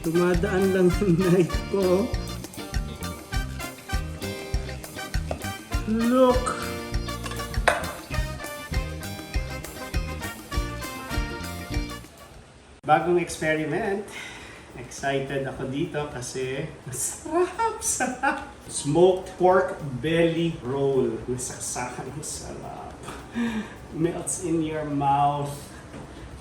Dumadaan lang yung knife ko. Look! Bagong experiment. Excited ako dito kasi masarap, sarap. Smoked pork belly roll. Masaksakan, sarap. Melts in your mouth.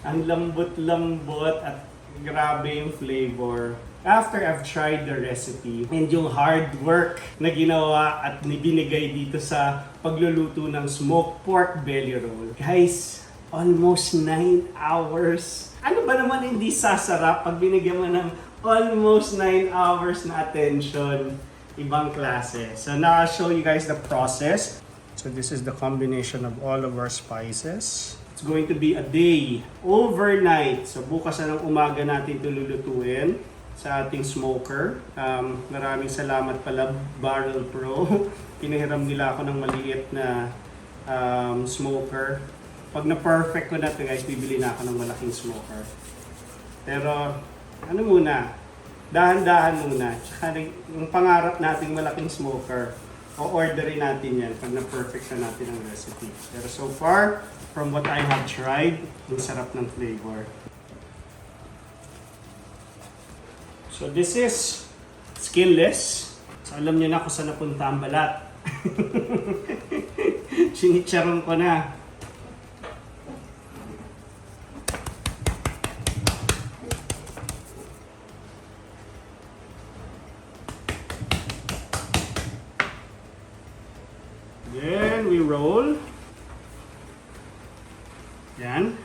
Ang lambot-lambot at grabe yung flavor. After I've tried the recipe and yung hard work na ginawa at binigay dito sa pagluluto ng smoked pork belly roll. Guys, almost 9 hours. Ano ba naman hindi sasarap pag binigyan mo ng almost 9 hours na attention? Ibang klase. So now I'll show you guys the process. So this is the combination of all of our spices. It's going to be a day, overnight. So bukas na ng umaga natin ito lulutuin sa ating smoker. Um, maraming salamat pala Barrel Pro. Pinahiram nila ako ng maliit na um, smoker. Pag na-perfect ko na ito guys, bibili na ako ng malaking smoker. Pero ano muna, dahan-dahan muna. Tsaka yung pangarap nating malaking smoker, o-orderin natin yan pag na-perfect na natin ang recipe. Pero so far, from what I have tried, ang sarap ng flavor. So this is skinless. So alam niyo na kung saan napunta ang balat. Sinitsaron ko na. Roll. Yan.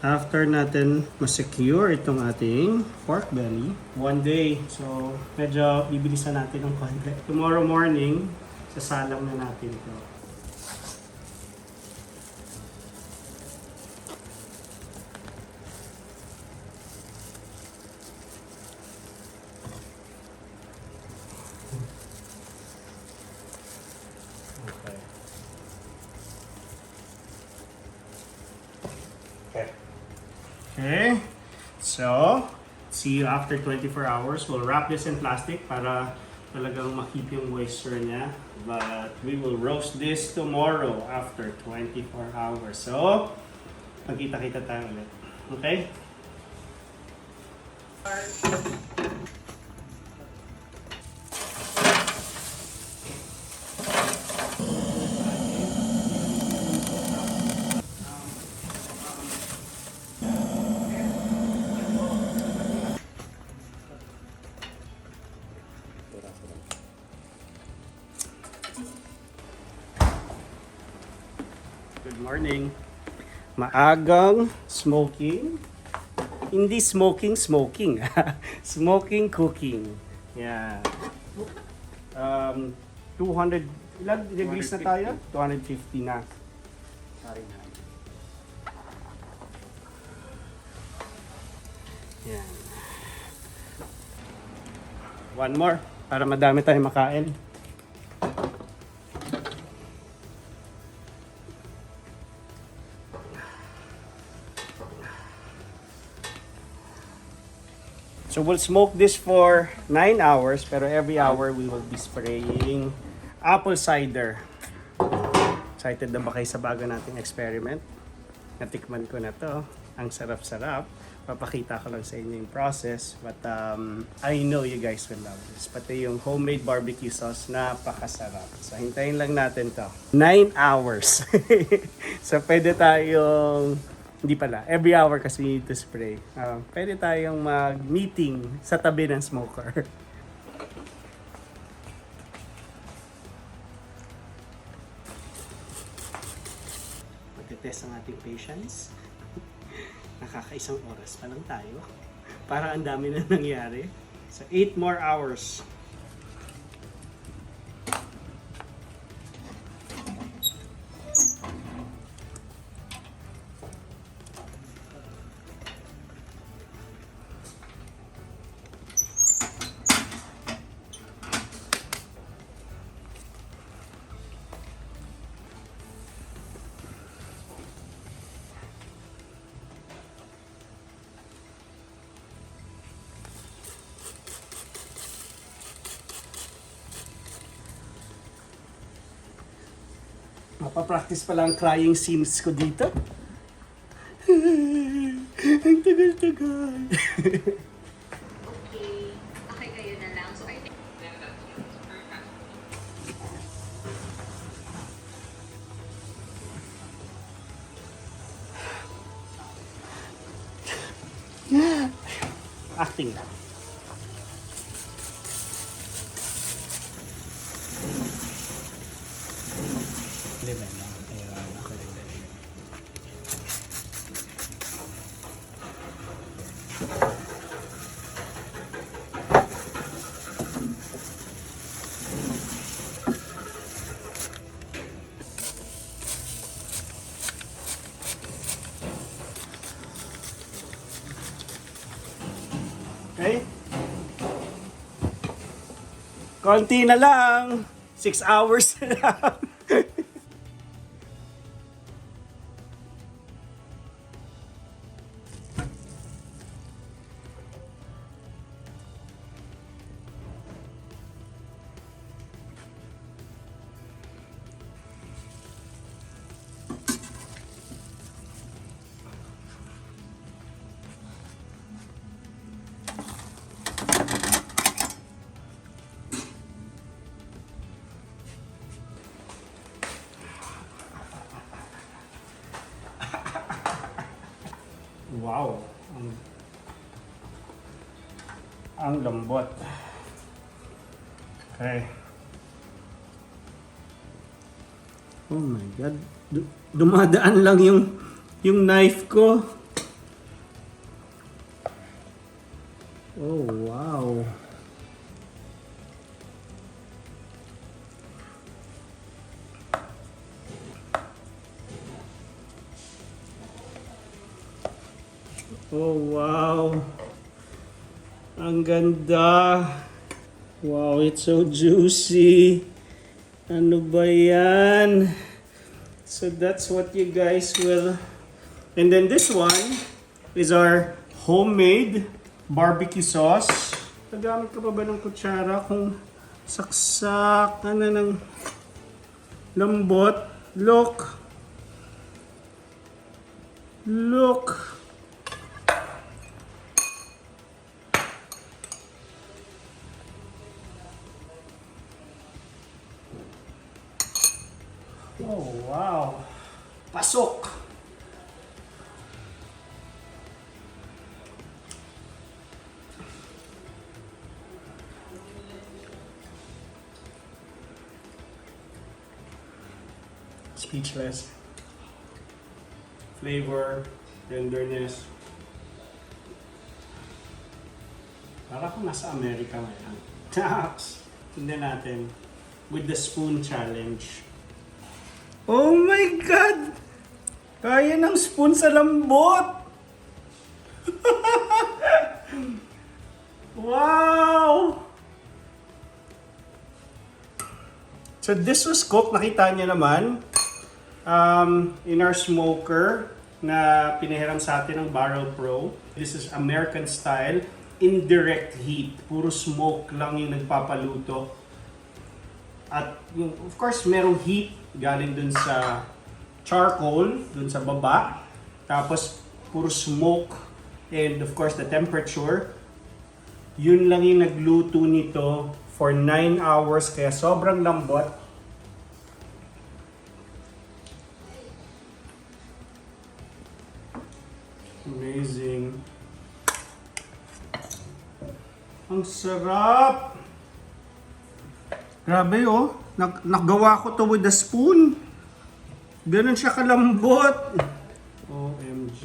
After natin ma-secure itong ating pork belly, one day. So, medyo bibilisan natin ng konti. Tomorrow morning, sasalang na natin ito. Okay. Okay. So, see you after 24 hours. We'll wrap this in plastic para talagang makip yung moisture niya. But we will roast this tomorrow after 24 hours. So, magkita-kita tayo ulit. Okay? Good morning. Maagang smoking. Hindi smoking, smoking. smoking cooking. Yeah. Um, 200, ilan degrees na tayo? 250 na. Fahrenheit. Yan. One more para madami tayong makain. So we'll smoke this for 9 hours pero every hour we will be spraying apple cider. Excited na ba kayo sa bago nating experiment? Natikman ko na to. Ang sarap-sarap. Papakita ko lang sa inyo yung process. But um, I know you guys will love this. Pati yung homemade barbecue sauce, napakasarap. So hintayin lang natin to. 9 hours. so pwede tayong hindi pala. Every hour kasi we need to spray. Uh, pwede tayong mag-meeting sa tabi ng smoker. Magte-test ang ating patience. Nakakaisang oras pa lang tayo. Para ang dami na nangyari. So, 8 more hours. Mapapractice pa lang crying scenes ko dito. Ang tagal-tagal. Okay. Okay, kayo na lang. So, I think... Acting lang. Ba na? Ayun, ako din. Okay? Konti na lang. Six hours na lang. Wow. Ang, ang lambot. Okay. Oh my God. Du- dumadaan lang yung yung knife ko. Oh, wow. Oh, wow. Ang ganda. Wow, it's so juicy. Ano ba yan? So that's what you guys will... And then this one is our homemade barbecue sauce. Nagamit ka pa ba ng kutsara kung saksak na ng lambot? Look. Look. Oh, wow. Pasok. Speechless. Flavor, tenderness. Para kung nasa Amerika ngayon. Taps! Tingnan natin. With the spoon challenge. Oh my God! Kaya ng spoon sa lambot! wow! So this was cooked, nakita niyo naman, um, in our smoker na pinahiram sa atin ng Barrel Pro. This is American style, indirect heat. Puro smoke lang yung nagpapaluto. At yung, of course, merong heat galing dun sa charcoal, dun sa baba. Tapos, puro smoke. And of course, the temperature. Yun lang yung nagluto nito for 9 hours. Kaya sobrang lambot. Amazing. Ang sarap! Grabe oh, Nag nagawa ko to with a spoon. Ganun siya kalambot. OMG.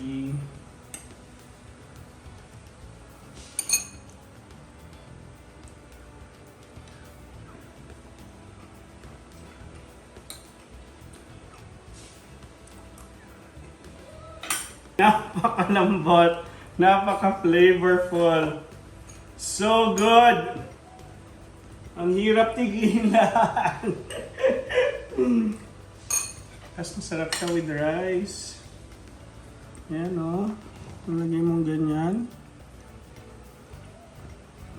Napakalambot. Napaka-flavorful. So good! Ang hirap tigilan. Tapos masarap siya with rice. Yan o. Oh. Nalagay mong ganyan.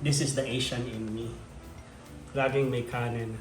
This is the Asian in me. Laging may kanin.